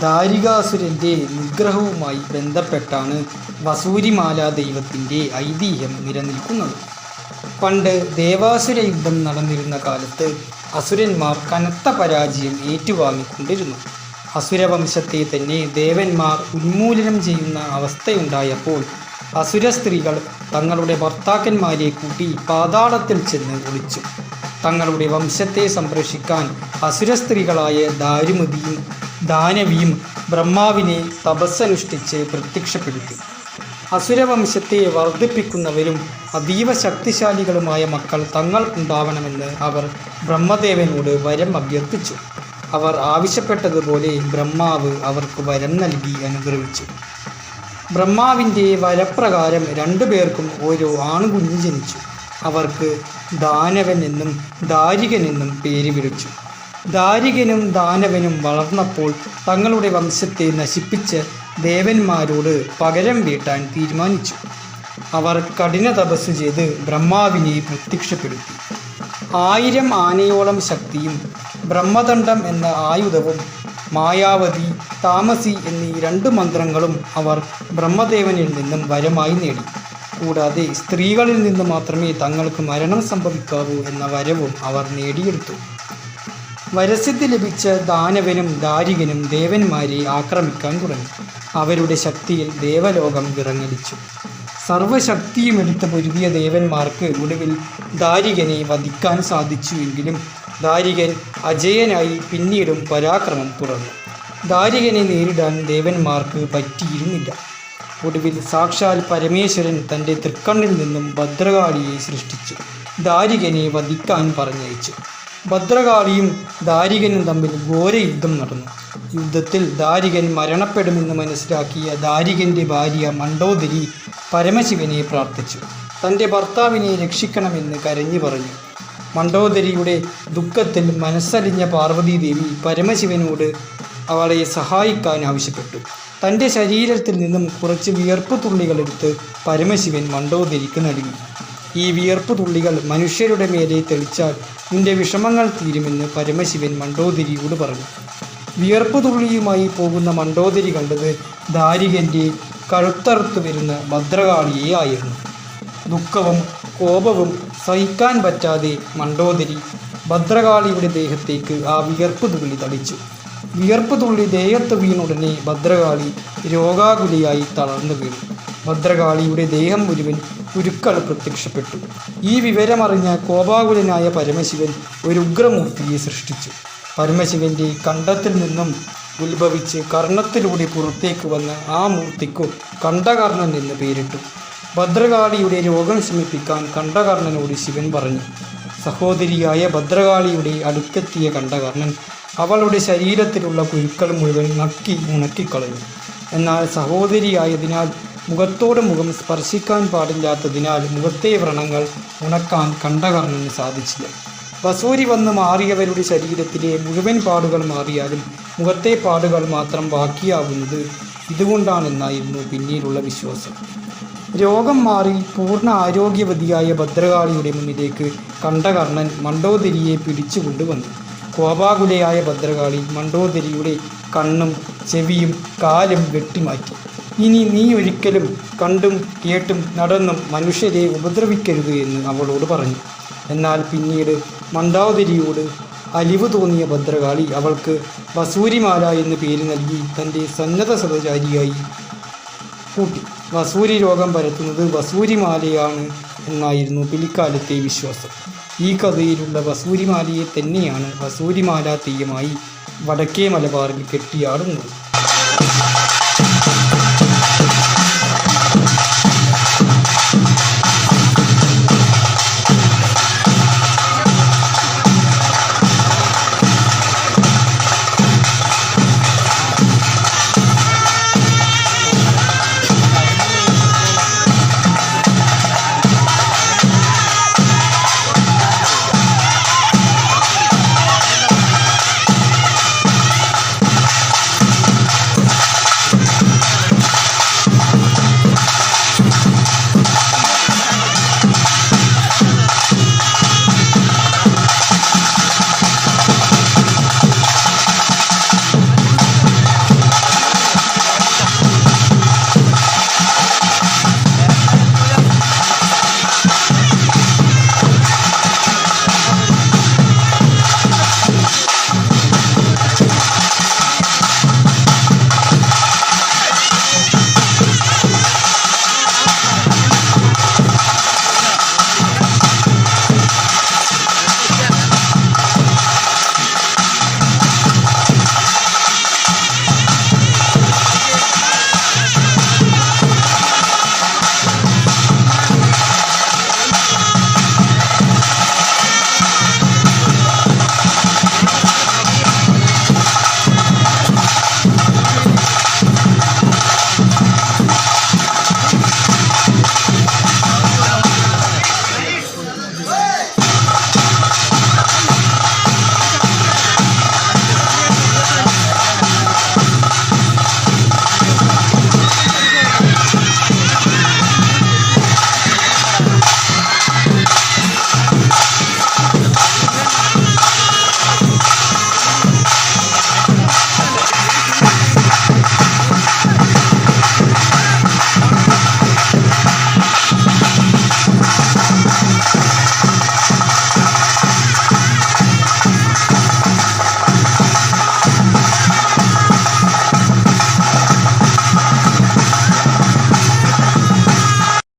ദാരികാസുരന്റെ നിഗ്രഹവുമായി ബന്ധപ്പെട്ടാണ് വസൂരിമാല ദൈവത്തിന്റെ ഐതിഹ്യം നിലനിൽക്കുന്നത്. പണ്ട് ദേവാസുര യുദ്ധം നടന്നിരുന്ന കാലത്ത് അസുരന്മാർ കനത്ത പരാജയം ഏറ്റുവാങ്ങിക്കൊണ്ടിരുന്നു. അസുരവംശത്തെ തന്നെ ദേവന്മാർ ഉന്മൂലനം ചെയ്യുന്ന അവസ്ഥയുണ്ടായപ്പോൾ അസുര സ്ത്രീകൾ തങ്ങളുടെ ഭർത്താക്കന്മാരെ കൂട്ടി പാതാളത്തിൽ ചെന്ന് ഒളിച്ചു. തങ്ങളുടെ വംശത്തെ സംരക്ഷിക്കാൻ അസുര സ്ത്രീകളായ ദാരുമതിയും ദാനവിയും ബ്രഹ്മാവിനെ തപസ്സനുഷ്ഠിച്ച് പ്രത്യക്ഷപ്പെടുത്തി. അസുരവംശത്തെ വർദ്ധിപ്പിക്കുന്നവരും അതീവ ശക്തിശാലികളുമായ മക്കൾ തങ്ങൾക്കുണ്ടാവണമെന്ന് അവർ ബ്രഹ്മദേവനോട് വരം അഭ്യർത്ഥിച്ചു. അവർ ആവശ്യപ്പെട്ടതുപോലെ ബ്രഹ്മാവ് അവർക്ക് വരം നൽകി അനുഗ്രഹിച്ചു. ബ്രഹ്മാവിന്റെ വരപ്രകാരം രണ്ടു പേർക്കും ഓരോ ആണുകുഞ്ഞു ജനിച്ചു. അവർക്ക് ദാനവൻ എന്നും ദാരികൻ എന്നും പേര് വിളിച്ചു. ദാരികനും ദാനവനും വളർന്നപ്പോൾ തങ്ങളുടെ വംശത്തെ നശിപ്പിച്ച് ദേവന്മാരോട് പകരം വീട്ടാൻ തീരുമാനിച്ചു. അവർ കഠിന തപസ് ചെയ്ത് ബ്രഹ്മാവിനെ പ്രത്യക്ഷപ്പെടുത്തി. ആയിരം ആനയോളം ശക്തിയും ബ്രഹ്മദണ്ഡം എന്ന ആയുധവും മായാവതി താമസി എന്നീ രണ്ട് മന്ത്രങ്ങളും അവർ ബ്രഹ്മദേവനിൽ നിന്നും വരമായി നേടി. കൂടാതെ സ്ത്രീകളിൽ നിന്ന് മാത്രമേ തങ്ങൾക്ക് മരണം സംഭവിക്കാവൂ എന്ന വരവും അവർ നേടിയെടുത്തു. വരസിദ്ധി ലഭിച്ച ദാനവനും ദാരികനും ദേവന്മാരെ ആക്രമിക്കാൻ തുടങ്ങി. അവരുടെ ശക്തിയിൽ ദേവലോകം വിറങ്ങലിച്ചു. സർവശക്തിയും എടുത്ത് പൊരുതിയ ദേവന്മാർക്ക് ഒടുവിൽ ദാരികനെ വധിക്കാൻ സാധിച്ചുവെങ്കിലും ദാരികൻ അജയനായി പിന്നീടും പരാക്രമം തുടർന്നു. ദാരികനെ നേരിടാൻ ദേവന്മാർക്ക് പറ്റിയിരുന്നില്ല. ഒടുവിൽ സാക്ഷാൽ പരമേശ്വരൻ തന്റെ തൃക്കണ്ണിൽ നിന്നും ഭദ്രകാളിയെ സൃഷ്ടിച്ചു. ദാരികനെ വധിക്കാൻ പറഞ്ഞയച്ചു. ഭദ്രകാളിയും ദാരികനും തമ്മിൽ ഘോര യുദ്ധം നടന്നു. യുദ്ധത്തിൽ ദാരികൻ മരണപ്പെടുമെന്ന് മനസ്സിലാക്കിയ ദാരികന്റെ ഭാര്യ മണ്ഡോദരി പരമശിവനെ പ്രാർത്ഥിച്ചു. തന്റെ ഭർത്താവിനെ രക്ഷിക്കണമെന്ന് കരഞ്ഞു പറഞ്ഞു. മണ്ഡോദരിയുടെ ദുഃഖത്തിൽ മനസ്സലിഞ്ഞ പാർവതീദേവി പരമശിവനോട് അവളെ സഹായിക്കാൻ ആവശ്യപ്പെട്ടു. തന്റെ ശരീരത്തിൽ നിന്നും കുറച്ച് വിയർപ്പ് തുള്ളികളെടുത്ത് പരമശിവൻ മണ്ഡോദരിക്ക് നൽകി. ഈ വിയർപ്പ് തുള്ളികൾ മനുഷ്യരുടെ മേലെ തെളിച്ചാൽ നിന്റെ വിഷമങ്ങൾ തീരുമെന്ന് പരമശിവൻ മണ്ടോദരിയോട് പറഞ്ഞു. വിയർപ്പ് തുള്ളിയുമായി പോകുന്ന മണ്ടോദരി കണ്ടത് ദാരികന്റെ കഴുത്തറുത്ത് വരുന്ന ഭദ്രകാളിയെ ആയിരുന്നു. ദുഃഖവും കോപവും സഹിക്കാൻ പറ്റാതെ മണ്ടോദരി ഭദ്രകാളിയുടെ ദേഹത്തേക്ക് ആ വിയർപ്പ് തുള്ളി തളിച്ചു. വിയർപ്പ് തുള്ളി ദേഹത്ത് വീണുടനെ ഭദ്രകാളി രോഗാകുലിയായി തളർന്നു വീണു. ഭദ്രകാളിയുടെ ദേഹം മുഴുവൻ ഉരുക്കൾ പ്രത്യക്ഷപ്പെട്ടു. ഈ വിവരമറിഞ്ഞ കോപാകുലനായ പരമശിവൻ ഒരു ഉഗ്രമൂർത്തിയെ സൃഷ്ടിച്ചു. പരമശിവന്റെ കണ്ടത്തിൽ നിന്നും ഉത്ഭവിച്ച് കർണത്തിലൂടെ പുറത്തേക്ക് വന്ന ആ മൂർത്തിക്കു കണ്ഠകർണൻ എന്ന് പേരിട്ടു. ഭദ്രകാളിയുടെ രോഗം ശമിപ്പിക്കാൻ കണ്ഠകർണനോട് ശിവൻ പറഞ്ഞു. സഹോദരിയായ ഭദ്രകാളിയുടെ അടുത്തെത്തിയ കണ്ഠകർണൻ അവളുടെ ശരീരത്തിലുള്ള കുരുക്കൾ മുഴുവൻ നക്കി ഉണക്കിക്കളഞ്ഞു. എന്നാൽ സഹോദരിയായതിനാൽ മുഖത്തോട് മുഖം സ്പർശിക്കാൻ പാടില്ലാത്തതിനാൽ മുഖത്തെ വ്രണങ്ങൾ ഉണക്കാൻ കണ്ഠകർണന് സാധിച്ചില്ല. വസൂരി വന്ന് മാറിയവരുടെ ശരീരത്തിലെ മുഴുവൻ പാടുകൾ മാറിയാലും മുഖത്തെ പാടുകൾ മാത്രം ബാക്കിയാവുന്നത് ഇതുകൊണ്ടാണെന്നായിരുന്നു പിന്നീടുള്ള വിശ്വാസം. രോഗം മാറി പൂർണ ആരോഗ്യവതിയായ ഭദ്രകാളിയുടെ മുന്നിലേക്ക് കണ്ഠകർണൻ മണ്ഡോദരിയെ പിടിച്ചുകൊണ്ടുവന്നു. കോപാകുലയായ ഭദ്രകാളി മണ്ഡോദരിയുടെ കണ്ണും ചെവിയും കാലും വെട്ടിമാറ്റി. ഇനി നീ ഒരിക്കലും കണ്ടും കേട്ടും നടന്നും മനുഷ്യരെ ഉപദ്രവിക്കരുത് എന്ന് അവളോട് പറഞ്ഞു. എന്നാൽ പിന്നീട് മണ്ടാവതിരിയോട് അലിവ് തോന്നിയ ഭദ്രകാളി അവൾക്ക് വസൂരിമാല എന്ന് പേര് നൽകി തന്റെ സന്നദ്ധ സഹചാരിയായി കൂട്ടി. വസൂരി രോഗം പരത്തുന്നത് വസൂരിമാലയാണ് എന്നായിരുന്നു പിൽക്കാലത്തെ വിശ്വാസം. ഈ കഥയിലുള്ള വസൂരിമാലയെ തന്നെയാണ് വസൂരിമാല തെയ്യമായി വടക്കേ മലബാറിൽ കെട്ടിയാടുന്നു